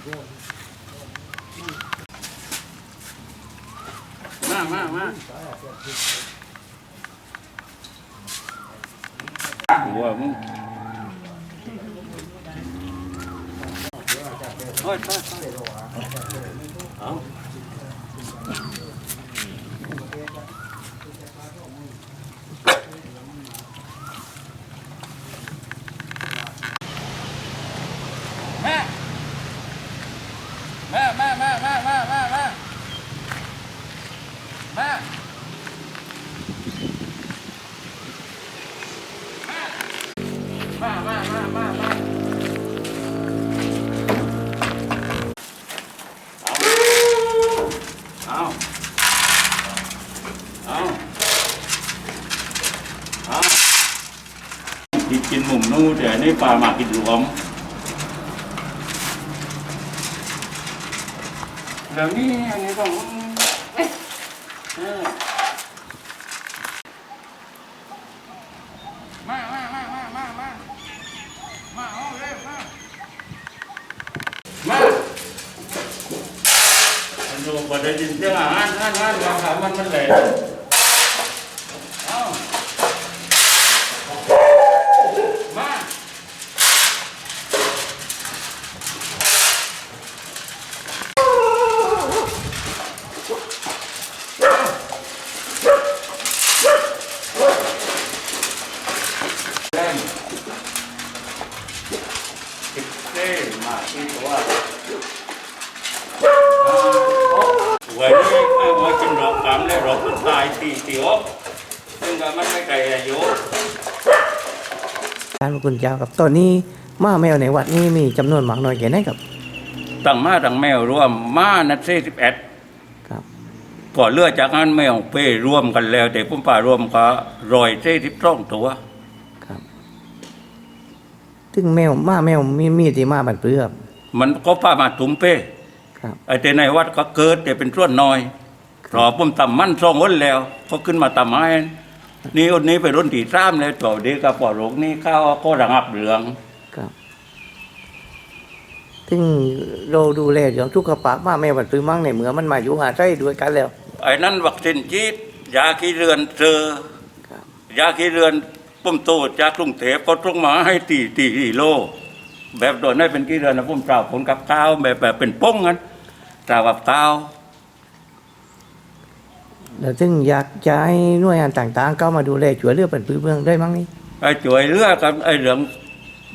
มามามาหัวมึงโอ้ยไปไปเอา kamu dari Pak Makin Luom. Nah ini ini dong. Ma, ma, ma, ma, ma, ma, ma, oh, eh, ma, ma. Aduh, pada jenjang, han, han, han, han, han, han, han, ท่านพระคุณเจ้าครับตอนนี้หม้าแมวในวัดนี้มีจำนวนมากน้อยแค่ไหนครับตั้งมาตั้งแมวรวมมานัดเซสิบเอ็ดครับก่อนเลือดจากนั้นแมวเป้รวมกันแล้วแต่พุ่มป่ารวมก็รอยเซสิบสองตัวครับซึ่งแมวหม้าแมวมีมีที่มาบันเปลือบมันก็ป้ามาถุมเป้ครับไอ้แต่ในวัดก็เกิดแต่เป็นส่วนน้อยรอผมต่ำมันสองคนแล้ว ก็ขึ้นมาต่ำไม้ นี่อนนี้ไปรุ่นที่สามเลยตัวเด็กกับปอโรกนี่เข้าก็ระงับเหลืองครับซึ่งเราดูแลอย่างทุกขภาพหม้าแมวบันเปลือมั่งในเมืองมันมาอยู่อาศัยด้วยกันแล้วไอ้นั้นวัคซีนจีดยาขี้เรือนเจอครับยาขี้เรือนปุ่มโตจากกรุงเทพก็ตรงมาให้ตีตีกิโล แบบโดนให้เป็นขี้เรือนนะปุ่มเปล่าผลกับข้าวแบบแบบเป็นป้งกันตากับข้าวแล้ว ซึ่งอยากจะให้หน่วยงานต่างๆ เข้ามาดูแลช่วยเหลือบันเปลือเมืองได้มั้งนี่ไอ้จ่วยเลือกกับไอ้เหลือง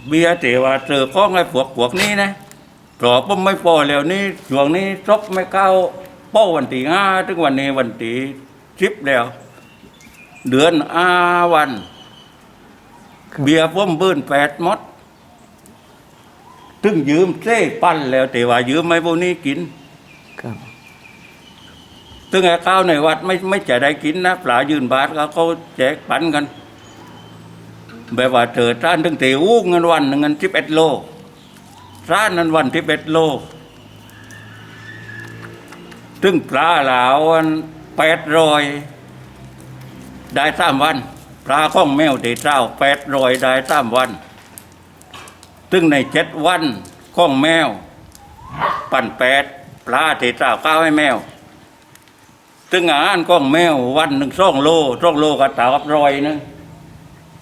เบียร์เตว่าเจอข้องไอ้พวกพวกนี้นะตรอผมไม่พอแล้วนี่ช่วงนี้ซบไม่เข้าเป้าวันที่ห้าถึงวันนี้วันที่สิบแล้ว เดือนอาวันครับเบียร์ผมเบิ้นแปดมดถึงยืมเส้ปั้นแล้วแต่ว่ายืมไม่พวกนี้กินครับ ถึงไอ้ข้าวในวัดไม่ไม่จะได้กินนะปลายืนบาทก็เขาแจกปันกัน แบบว่าเจอร้านตั้งแต่อู้เงินวันหนึ่งเงินสิบเอ็ดโลร้านนั้นวันสิบเอ็ดโลถึงปลาเหลาวันแปดรอยได้สามวันปลาข้องแมวเตเจ้าแปดรอยได้สามวันถึงในเจ็ดวันข้องแมว ปั่นแปดปลาเตเจ้าข้าวให้แมว ถึงอาหารข้องแมววันหนึ่งสองโลสองโลก็ตากับรอยหนึง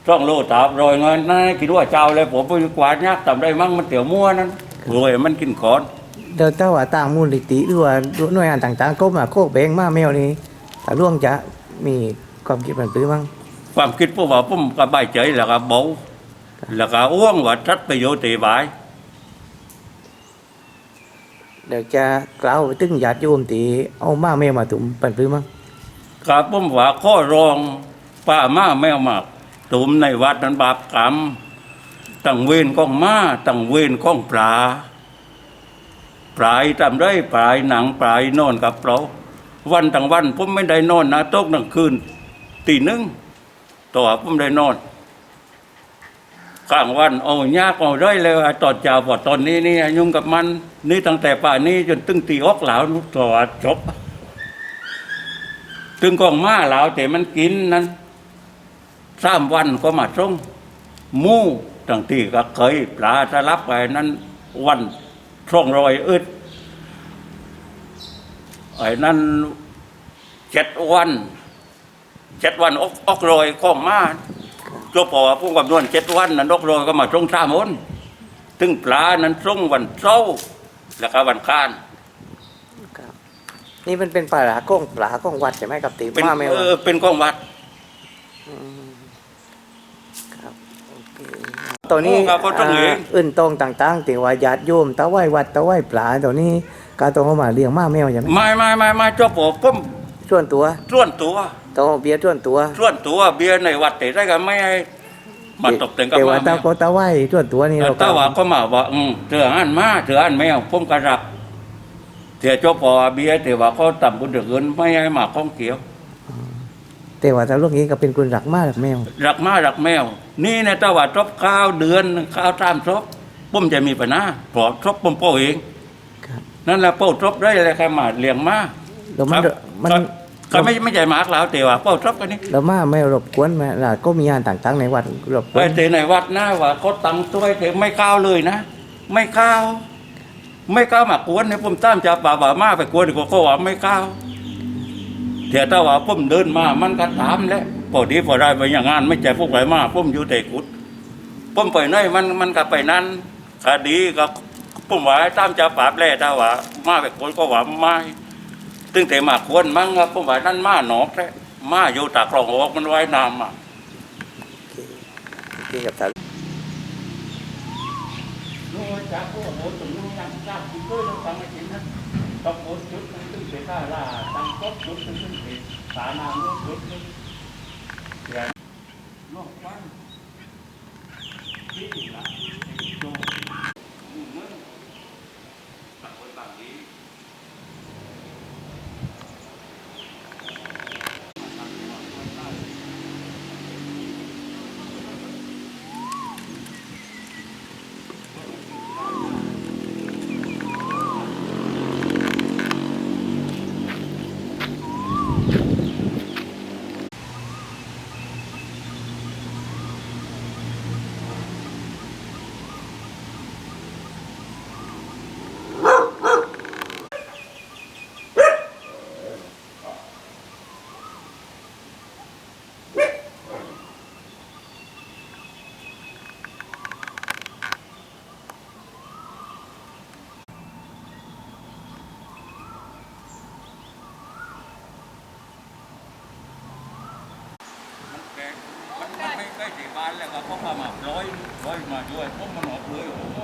ช่องโลตาบรอยเงินนั่นคิดว่าเจ้าเลยผมไปกวาดยักทำได้มั่งมันเตี๋ยวมั่วนั้นรวยมันกินขอนเดี๋ยวถ้าว่าต่างมูลนิธิหรือว่าหน่วยงานต่างๆก็มาโคกแบงหม้าแมวนี่ถ้าร่วงจะมีความคิดบันเปลือมั้งความคิดพวกว่าผมก็ใบายใจแล้วก็เบาแล้วก็อ้วงว่าชัดประโยชน์ตีบาย เดี๋ยวจะกล่าวถึงญาติโยมที่เอาหมาแมวมาถุมบันเปลือมั้งกับผมว่าข้อรองป้ามาแมวมาตุมในวัดนั้นบาปกรรมตั้งเวรก้องมาตั้งเวรก้องปลาปลายทำได้ปลายหนังปลายนอนกับเราวันทั้งวันผมไม่ได้นอนนะตกทั้งคืนตีหนึ่งต่อผมได้นอน กลางวันเอายากเอาได้เลยไอ้ตอนเช้าพอตอนนี้นี่ยุ่งกับมัน นี่ตั้งแต่ป่านนี้จนตึงตีออกหลาวต่อจบ ตึงกองมาเหลาแต่มันกินนั้นสามวันก็มาส่งมู่ตั้งที่ก็เคยปลาสลับไปนั้น วันช่องรอยอึดไอ้นั่นเจ็ดวันเจ็ดวันออกออกรอยก็มา จบพอพุ่งกับนวนเจ็ดวันนั้นออกรอยก็มาตรงสามนถึงปลานั้นตรงวันเช้าร์แล้วก็วันค้านครับนี่มันเป็นปลาก้องปลาก้องวัดใช่ไหมครับตีเป็นมาแมวเออเป็นกองวัดครับโอเคตัวนี้โอ้ครับก็ต้องเลี้ยงาอื่นตรงต่างๆตีว่าญาติโยมตะไหว้วัดตะไหว้ปลาตัวนี้การตรงเข้ามาเลี้ยงมาแมวใช่ไหมไม่ไม่ไม่ไม่จบพอผมส่วนตัวส่วนตัว โตเบียร์ส่วนตัวส่วนตัวเบียร์ในวัดแต่ได้กันไม่ให้มาตกแต่งกับแต่ว่ามาตาแมวโกตะไหว้ส่วนตัวนี่เราแต่ว่าก็มาว่าอืมเถื่ออันมาเถื่ออันแมวผมก็รับเถื่อจบพอเบียร์แต่ว่าเขาต่ำกุนเดือเงินไม่ให้มาข้องเกี่ยวแต่ว่าถ้าลูกนี้ก็เป็นคนรักมากรักแมวรักมารักแมว นี่ในตะว่าทบข้าวเดือนข้าวตามทบผมจะมีปัญหาเพราะทบผมโป้เองครับนั่นแหละโป้ทบได้เลยใครมาเลี้ยงมาแล้วมันครับมัน ก็ก็ไม่ไม่ใช่หมากแล้วแต่ว่าโป้ทบกันนี่แล้วมาไม่รบกวนมาล่ะก็มีงานต่างๆในวัดรบกไปวนแต่ในวัดนะว่าเขาตังตัวแต่ไม่ข้าวเลยนะ ไม่ข้าวไม่ข้าวมากวนเนี่ยผมตามจะป่าบ่ามาไปกวนดีกว่าเขาว่าไม่ข้าวเถียถ้าว่าผมเดินมามันก็ถามแล้วพอดีพอได้ไปอย่างงาน ไม่ใจพวกไหนมาผมอยู่แต่กุดผมไปไหนมันมันก็ไปนั้นคดีก็ผมว่าตามจะปราบแล่ถ้าว่ามาไปกวนก็ว่าไม่ ตึงแต่มาควรมั้งครับผมว่านั่นมาหนอกแท้มาอยู่ตากคลองออกมันไว้น้ำอะที่กับท่านนู้นจากพวกโหตุ่มนู้นยังจากคุณด้วยเราฟังไม่เห็นะต้องโหจุดนึงตึ้งเสียท่าล่าตั้งก๊กจุดตึ้งเสียสานามนู้นจุดนึงเสียนอกวันที่หลังที่โจมึงมึงต่างคนต่างดี มันแกมันมันไม่ใกล้สี่บ้าน แล้วก็เขาพามาร้อยร้อยมาด้วยพวกมันออกเลยโอ้โห